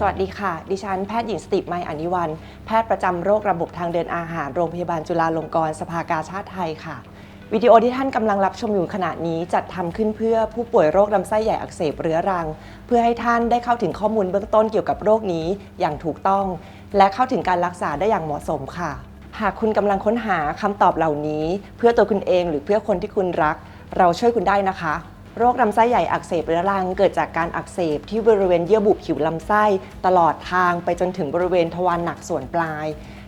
สวัสดีค่ะ ดิฉันแพทย์หญิงสติปไมยอนิวัน แพทย์ประจำโรคระบบทางเดินอาหาร โรงพยาบาลจุฬาลงกรณ์สภากาชาติไทยค่ะ วิดีโอที่ท่านกำลังรับชมอยู่ขณะนี้จัดทำขึ้นเพื่อผู้ป่วยโรคลำไส้ใหญ่อักเสบเรื้อรัง เพื่อให้ท่านได้เข้าถึงข้อมูลเบื้องต้นเกี่ยวกับโรคนี้อย่างถูกต้อง และเข้าถึงการรักษาได้อย่างเหมาะสมค่ะ หากคุณกำลังค้นหาคำตอบเหล่านี้ เพื่อตัวคุณเองหรือเพื่อคนที่คุณรัก เราช่วยคุณได้นะคะ โรคลำไส้ใหญ่อักเสบเรื้อรังเกิดจากการอักเสบที่บริเวณเยื่อบุผิวลำไส้ ตลอดทางไปจนถึงบริเวณทวารหนักส่วนปลาย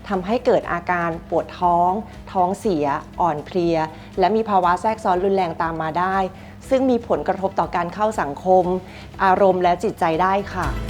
ทำให้เกิดอาการปวดท้อง ท้องเสีย อ่อนเพลีย และมีภาวะแทรกซ้อนรุนแรงตามมาได้ ซึ่งมีผลกระทบต่อการเข้าสังคม อารมณ์และจิตใจได้ค่ะ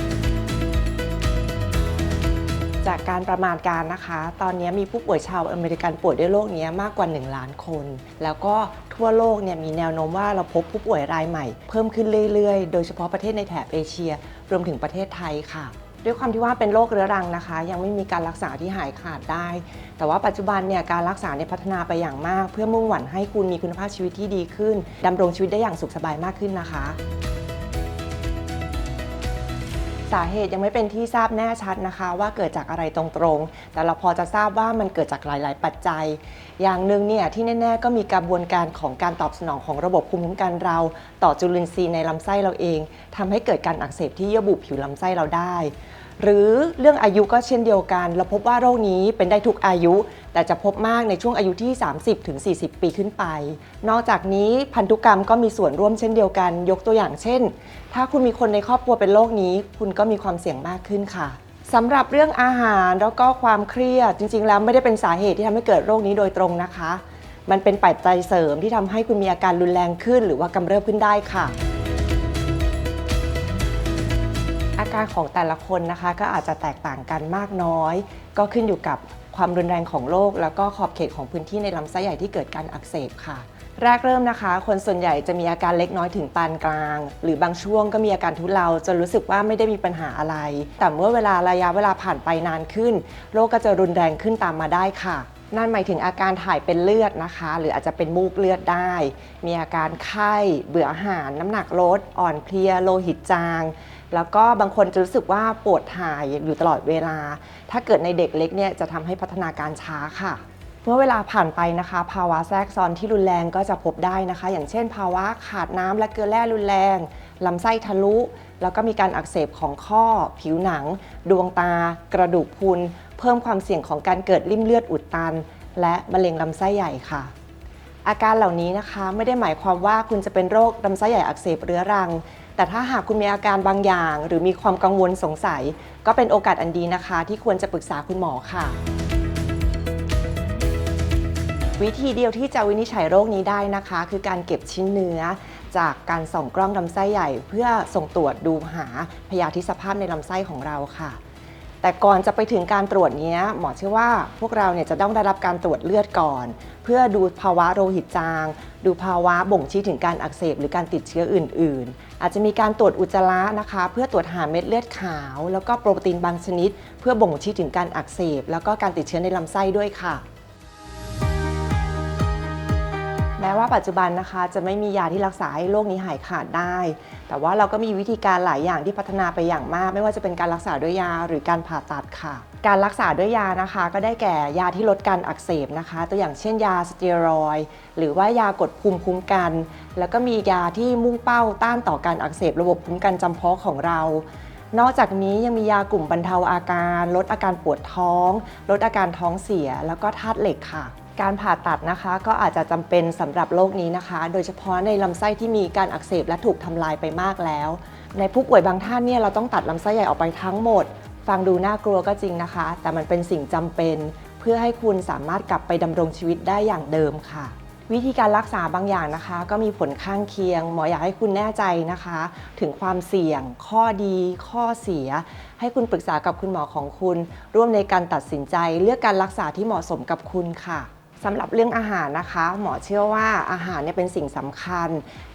จากการประมาณการนะคะ ตอนนี้มีผู้ป่วยชาวอเมริกันป่วยด้วยโรคนี้มากกว่า 1 ล้านคน แล้วก็ทั่วโลกเนี่ยมีแนวโน้มว่าเราพบผู้ป่วยรายใหม่ เพิ่มขึ้นเรื่อยๆ โดยเฉพาะประเทศในแถบเอเชีย รวมถึงประเทศไทยค่ะ ด้วยความที่ว่าเป็นโรคเรื้อรังนะคะ ยังไม่มีการรักษาที่หายขาดได้ แต่ว่าปัจจุบันเนี่ยการรักษาเนี่ยพัฒนาไปอย่างมาก เพื่อมุ่งหวังให้คุณมีคุณภาพชีวิตที่ดีขึ้นดำรงชีวิตได้อย่างสุขสบายมากขึ้นนะคะ สาเหตุยังไม่เป็นที่ทราบแน่ชัดนะคะ ว่าเกิดจากอะไรตรงๆ แต่เราพอจะทราบว่ามันเกิดจากหลาย ๆ ปัจจัย อย่างหนึ่งเนี่ยที่แน่ ๆ ก็มีกระบวนการของการตอบสนองของระบบภูมิคุ้มกันเรา ต่อจุลินทรีย์ในลำไส้เราเองทำให้เกิดการอักเสบที่เยื่อบุผิวลำไส้เราได้ หรือเรื่องอายุก็เช่นเดียวกัน เราพบว่าโรคนี้เป็นได้ทุกอายุ แต่จะพบมากในช่วงอายุที่ 30-40 ปีขึ้นไป นอกจากนี้พันธุกรรมก็มีส่วนร่วมเช่นเดียวกัน ยกตัวอย่างเช่น ถ้าคุณมีคนในครอบครัวเป็นโรคนี้ คุณก็มีความเสี่ยงมากขึ้นค่ะสำหรับเรื่องอาหารแล้วก็ความเครียดจริง ๆ แล้วไม่ได้เป็นสาเหตุที่ทำให้เกิดโรคนี้โดยตรงนะคะ มันเป็นปัจจัยเสริมที่ทำให้คุณมีอาการรุนแรงขึ้น หรือว่ากำเริบขึ้นได้ค่ะ อาการของแต่ละคนนะคะก็อาจจะแตกต่างกันมากน้อย ก็ขึ้นอยู่กับความรุนแรงของโรคแล้วก็ขอบเขตของพื้นที่ในลำไส้ใหญ่ที่เกิดการอักเสบค่ะ แรกเริ่มนะคะ คนส่วนใหญ่จะมีอาการเล็กน้อยถึงปานกลาง หรือบางช่วงก็มีอาการทุเลาจนรู้สึกว่าไม่ได้มีปัญหาอะไร แต่เมื่อเวลาระยะเวลาผ่านไปนานขึ้น โรคก็จะรุนแรงขึ้นตามมาได้ค่ะ นั่นหมายถึงอาการถ่ายเป็นเลือดนะคะ หรืออาจจะเป็นมูกเลือดได้ มีอาการไข้เบื่ออาหาร น้ำหนักลด อ่อนเพลียโลหิตจาง แล้วก็บางคนจะรู้สึกว่าปวดถ่ายอยู่ตลอดเวลา ถ้าเกิดในเด็กเล็กเนี่ยจะทำให้พัฒนาการช้าค่ะ เมื่อเวลาผ่านไปนะคะ ภาวะแทรกซ้อนที่รุนแรงก็จะพบได้นะคะ อย่างเช่น ภาวะขาดน้ำและเกลือแร่รุนแรงลำไส้ทะลุ แล้วก็มีการอักเสบของข้อ ผิวหนัง ดวงตา กระดูกพุน เพิ่มความเสี่ยงของการเกิดริ่มเลือดอุดตัน และมะเร็งลำไส้ใหญ่ค่ะ อาการเหล่านี้นะคะไม่ได้หมายความว่าคุณจะเป็นโรคลำไส้ใหญ่อักเสบเรื้อรัง แต่ถ้าหากคุณมีอาการบางอย่าง หรือมีความกังวลสงสัย ก็เป็นโอกาสอันดีนะคะ ที่ควรจะปรึกษาคุณหมอค่ะ วิธีเดียวที่จะวินิจฉัยโรคนี้ได้นะคะ คือการเก็บชิ้นเนื้อจากการส่องกล้องลำไส้ใหญ่ เพื่อส่งตรวจดูหาพยาธิสภาพในลำไส้ของเราค่ะ แต่ก่อนจะไปถึงการตรวจนี้หมอเชื่อว่าพวกเราเนี่ยจะต้องได้รับการตรวจเลือดก่อน เพื่อดูภาวะโลหิตจาง ดูภาวะบ่งชี้ถึงการอักเสบหรือการติดเชื้ออื่น ๆ อาจจะมีการตรวจอุจจาระนะคะ เพื่อตรวจหาเม็ดเลือดขาว แล้วก็โปรตีนบางชนิด เพื่อบ่งชี้ถึงการอักเสบ แล้วก็การติดเชื้อในลำไส้ด้วยค่ะ แม้ว่าปัจจุบันนะคะจะไม่มียาที่รักษาให้โรคนี้หายขาดได้ แต่ว่าเราก็มีวิธีการหลายอย่างที่พัฒนาไปอย่างมาก ไม่ว่าจะเป็นการรักษาด้วยยาหรือการผ่าตัดค่ะ การรักษาด้วยยานะคะ ก็ได้แก่ยาที่ลดการอักเสบนะคะ ตัวอย่างเช่นยาสเตียรอยหรือว่ายากดภูมิคุ้มกัน แล้วก็มียาที่มุ่งเป้าต้านต่อการอักเสบระบบภูมิคุ้มกันจำเพาะของเรา นอกจากนี้ยังมียากลุ่มบรรเทาอาการ ลดอาการปวดท้อง ลดอาการท้องเสีย แล้วก็ธาตุเหล็กค่ะ การผ่าตัดนะคะก็อาจจะจำเป็นสำหรับโรคนี้นะคะ โดยเฉพาะในลำไส้ที่มีการอักเสบและถูกทำลายไปมากแล้ว ในผู้ป่วยบางท่านเนี่ยเราต้องตัดลำไส้ใหญ่ออกไปทั้งหมด ฟังดูน่ากลัวก็จริงนะคะ แต่มันเป็นสิ่งจำเป็น เพื่อให้คุณสามารถกลับไปดำรงชีวิตได้อย่างเดิมค่ะวิธีการรักษาบางอย่างนะคะ ก็มีผลข้างเคียง หมออยากให้คุณแน่ใจนะคะ ถึงความเสี่ยง ข้อดี ข้อเสีย ให้คุณปรึกษากับคุณหมอของคุณ ร่วมในการตัดสินใจเลือกการรักษาที่เหมาะสมกับคุณค่ะ สำหรับเรื่องอาหารนะคะ หมอเชื่อว่าอาหารเนี่ยเป็นสิ่งสำคัญ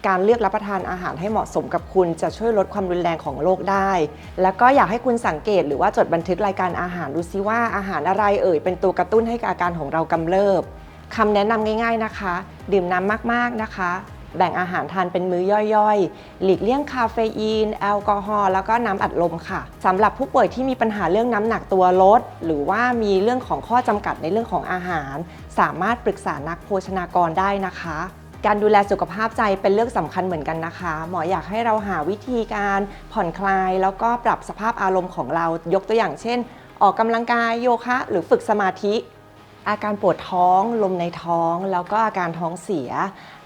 การเลือกรับประทานอาหารให้เหมาะสมกับคุณจะช่วยลดความรุนแรงของโรคได้ แล้วก็อยากให้คุณสังเกตหรือว่าจดบันทึกรายการอาหารดูซิว่าอาหารอะไรเอ่ยเป็นตัวกระตุ้นให้อาการของเรากำเริบคำแนะนำง่าย ๆนะคะ ดื่มน้ำมากๆนะคะ แบ่งอาหารทานเป็นมื้อย่อยๆ หลีกเลี่ยงคาเฟอีน แอลกอฮอล์แล้วก็น้ำอัดลมค่ะสำหรับผู้ป่วยที่มีปัญหาเรื่องน้ำหนักตัวลด หรือว่ามีเรื่องของข้อจำกัดในเรื่องของอาหาร สามารถปรึกษานักโภชนากรได้นะคะการดูแลสุขภาพใจเป็นเรื่องสำคัญเหมือนกันนะคะ หมออยากให้เราหาวิธีการผ่อนคลาย แล้วก็ปรับสภาพอารมณ์ของเรา ยกตัวอย่างเช่น ออกกำลังกายโยคะ หรือฝึกสมาธิ อาการปวดท้อง ลมในท้อง แล้วก็อาการท้องเสีย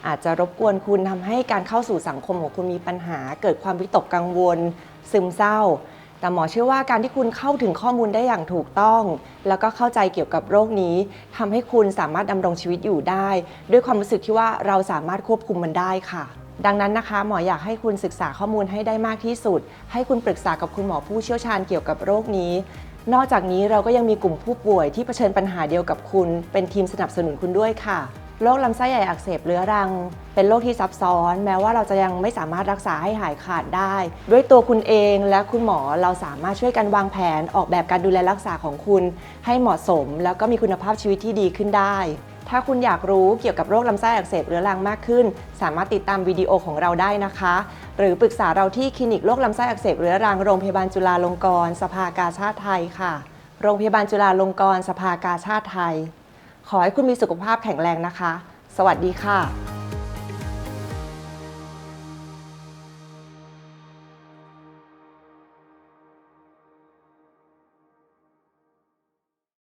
อาจจะรบกวนคุณทำให้การเข้าสู่สังคมของคุณมีปัญหา เกิดความวิตกกังวล ซึมเศร้า แต่หมอเชื่อว่าการที่คุณเข้าถึงข้อมูลได้อย่างถูกต้อง แล้วก็เข้าใจเกี่ยวกับโรคนี้ทำให้คุณสามารถดำรงชีวิตอยู่ได้ ด้วยความรู้สึกที่ว่าเราสามารถควบคุมมันได้ค่ะ ดังนั้นนะคะ หมออยากให้คุณศึกษาข้อมูลให้ได้มากที่สุด ให้คุณปรึกษากับคุณหมอผู้เชี่ยวชาญเกี่ยวกับโรคนี้นอกจากนี้เราก็ยังมีกลุ่มผู้ป่วยที่เผชิญปัญหาเดียวกับคุณ เป็นทีมสนับสนุนคุณด้วยค่ะ โรคลำไส้ใหญ่อักเสบเรื้อรัง เป็นโรคที่ซับซ้อน แม้ว่าเราจะยังไม่สามารถรักษาให้หายขาดได้ ด้วยตัวคุณเองและคุณหมอเราสามารถช่วยกันวางแผนออกแบบการดูแลรักษาของคุณ ให้เหมาะสม แล้วก็มีคุณภาพชีวิตที่ดีขึ้นได้ ถ้าคุณอยากรู้เกี่ยวกับโรคลำไส้อักเสบเรื้อรังมากขึ้น สามารถติดตามวิดีโอของเราได้นะคะ หรือปรึกษาเราที่คลินิกโรคลำไส้อักเสบเรื้อรังโรงพยาบาลจุฬาลงกรณ์สภากาชาติไทยค่ะ โรงพยาบาลจุฬาลงกรณ์สภากาชาติไทย ขอให้คุณมีสุขภาพแข็งแรงนะคะ สวัสดีค่ะ